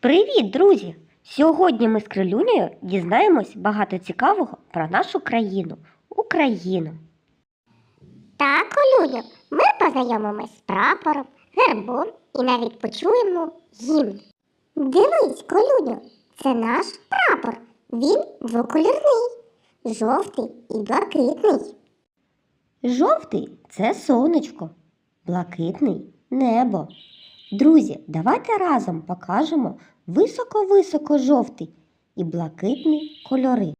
Привіт, друзі! Сьогодні ми з Крилюнею дізнаємось багато цікавого про нашу країну Україну. Так, Олюню, ми познайомимось з прапором, гербом і навіть почуємо гімн. Дивись, Колюню, це наш прапор. Він двокольорний, жовтий і блакитний. Жовтий це сонечко, блакитний небо. Друзі, давайте разом покажемо високо-високо жовтий і блакитний кольори.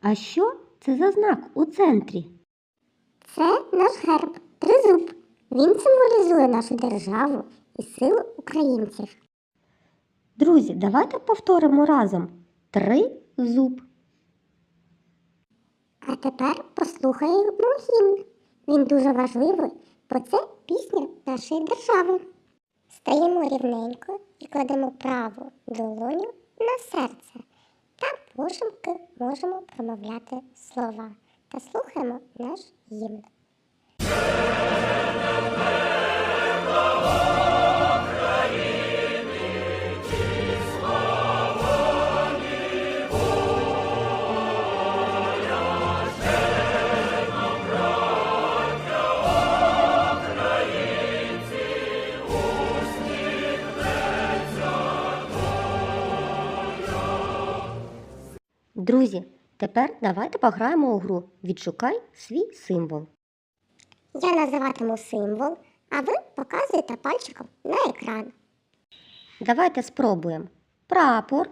А що це за знак у центрі? Це наш герб, тризуб. Він символізує нашу державу і силу українців. Друзі, давайте повторимо разом три зуб. А тепер послухаємо гімн. Він дуже важливий, бо це пісня нашої держави. Стаємо рівненько і кладемо праву долоню на серце. Та пошумки можемо промовляти слова та слухаємо наш гімн. Друзі, тепер давайте пограємо у гру Відшукай свій символ. Я називатиму символ, а ви показуєте пальчиком на екран. Давайте спробуємо. Прапор,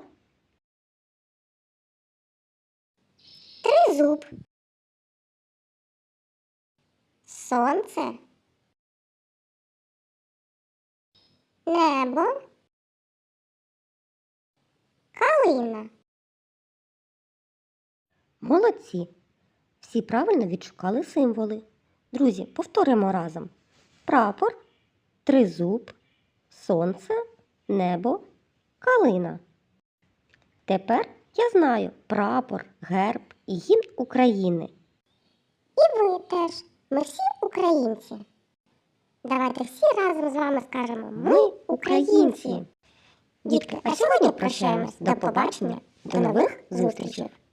Тризуб. Сонце. Небо. Калина. Молодці. Всі правильно відшукали символи. Друзі, повторимо разом: прапор, тризуб, сонце, небо, калина. Тепер я знаю прапор, герб і гімн України. І ви теж. Ми всі українці. Давайте всі разом з вами скажемо Ми українці. Дітки, а сьогодні прощаємось. До побачення. До нових зустрічей.